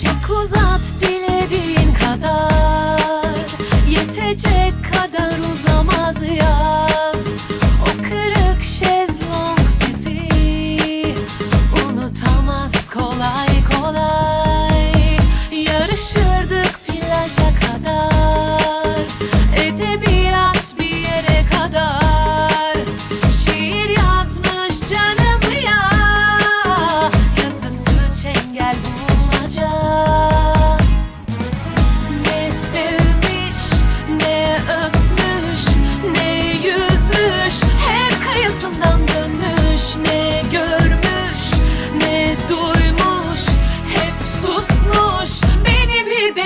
Çek uzat dilediğin kadar. Yetecek kadar ya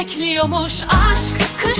bekliyormuş aşk. Kış